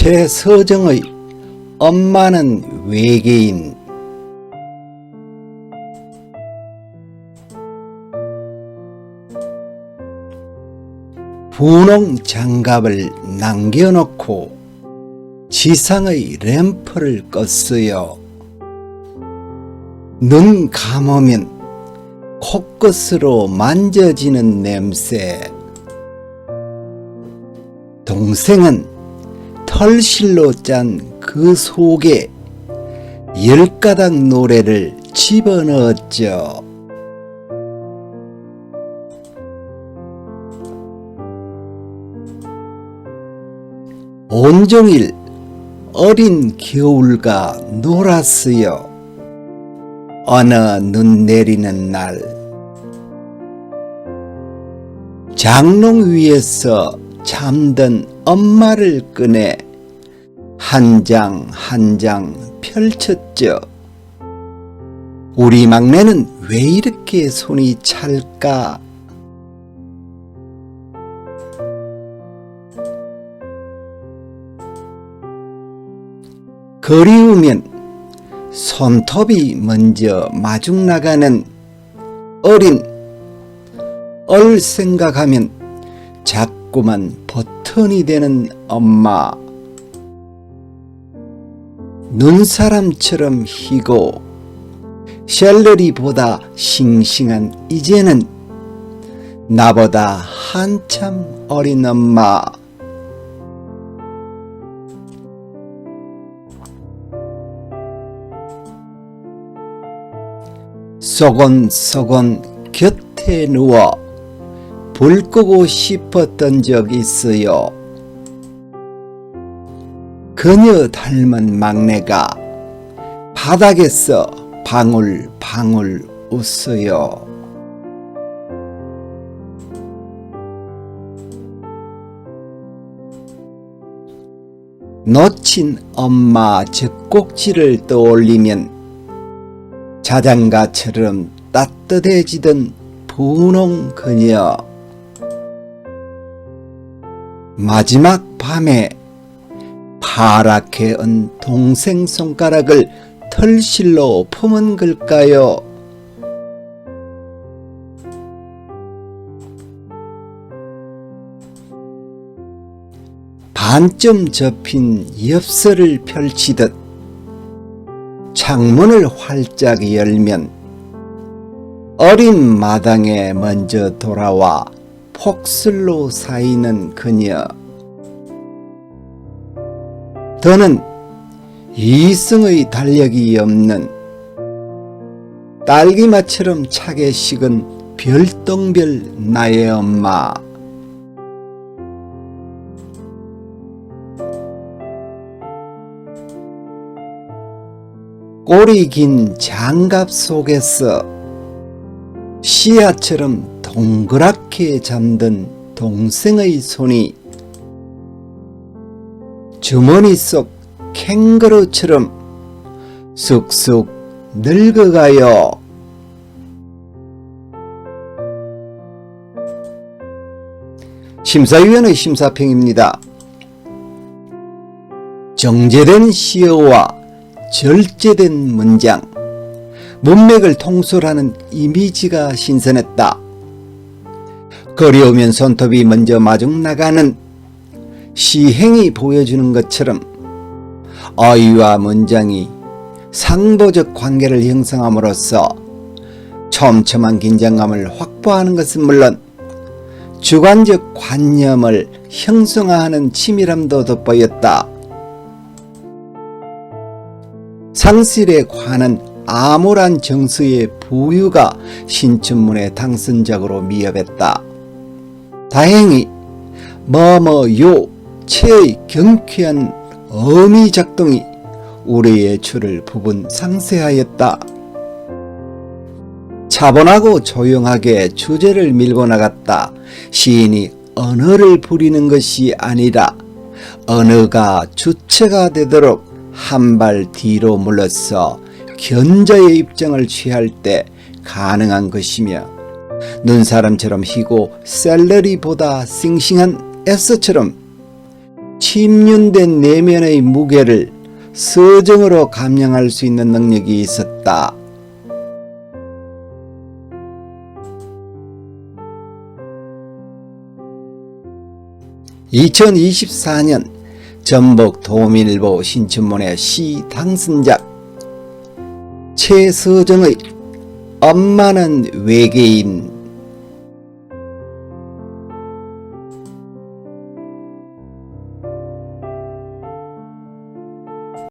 최서정의 엄마는 외계인 분홍 장갑을 남겨놓고 지상의 램프를 껐어요. 눈 감으면 코끝으로 만져지는 냄새. 동생은 털실로 짠 그 속에 열 가닥 노래를 집어넣었죠. 온종일 어린 겨울과 놀았어요. 어느 눈 내리는 날, 장롱 위에서 잠든 엄마를 꺼내 한 장 한 장 펼쳤죠. 우리 막내는 왜 이렇게 손이 찰까? 그리우면 손톱이 먼저 마중 나가는 어린 얼 생각하면 자꾸만 버튼이 되는 엄마 눈사람처럼 희고 셜러리보다 싱싱한 이제는 나보다 한참 어린 엄마 소곤소곤 곁에 누워 불 끄고 싶었던 적 있어요. 그녀 닮은 막내가 바닥에서 방울 방울 웃어요. 놓친 엄마 젖꼭지를 떠올리면 자장가처럼 따뜻해지던 분홍 그녀. 마지막 밤에 파랗게 언 동생 손가락을 털실로 품은 걸까요? 반쯤 접힌 엽서를 펼치듯 창문을 활짝 열면 어린 마당에 먼저 돌아와 폭슬로 쌓이는 그녀. 더는 이승의 달력이 없는 딸기맛처럼 차게 식은 별똥별 나의 엄마. 꼬리 긴 장갑 속에서 시야처럼 동그랗게 잠든 동생의 손이 주머니 속 캥거루처럼 쑥쑥 늙어가요. 심사위원의 심사평입니다. 정제된 시어와 절제된 문장, 문맥을 통솔하는 이미지가 신선했다. 거리오면 손톱이 먼저 마중 나가는 시행이 보여주는 것처럼 어휘와 문장이 상보적 관계를 형성함으로써 촘촘한 긴장감을 확보하는 것은 물론 주관적 관념을 형성화하는 치밀함도 돋보였다. 상실에 관한 암울한 정서의 부유가 신춘문의 당선작으로 미흡했다. 다행히 뭐뭐요 체의 경쾌한 어미 작동이 우리의 줄을 부분 상세하였다. 차분하고 조용하게 주제를 밀고 나갔다. 시인이 언어를 부리는 것이 아니라 언어가 주체가 되도록 한 발 뒤로 물러서 견자의 입장을 취할 때 가능한 것이며 눈사람처럼 희고 샐러리보다 싱싱한 에스처럼 침륜된 내면의 무게를 서정으로 감량할 수 있는 능력이 있었다. (2024년) 전북 도민일보 신춘문예 시 당선작 최서정의 엄마는 외계인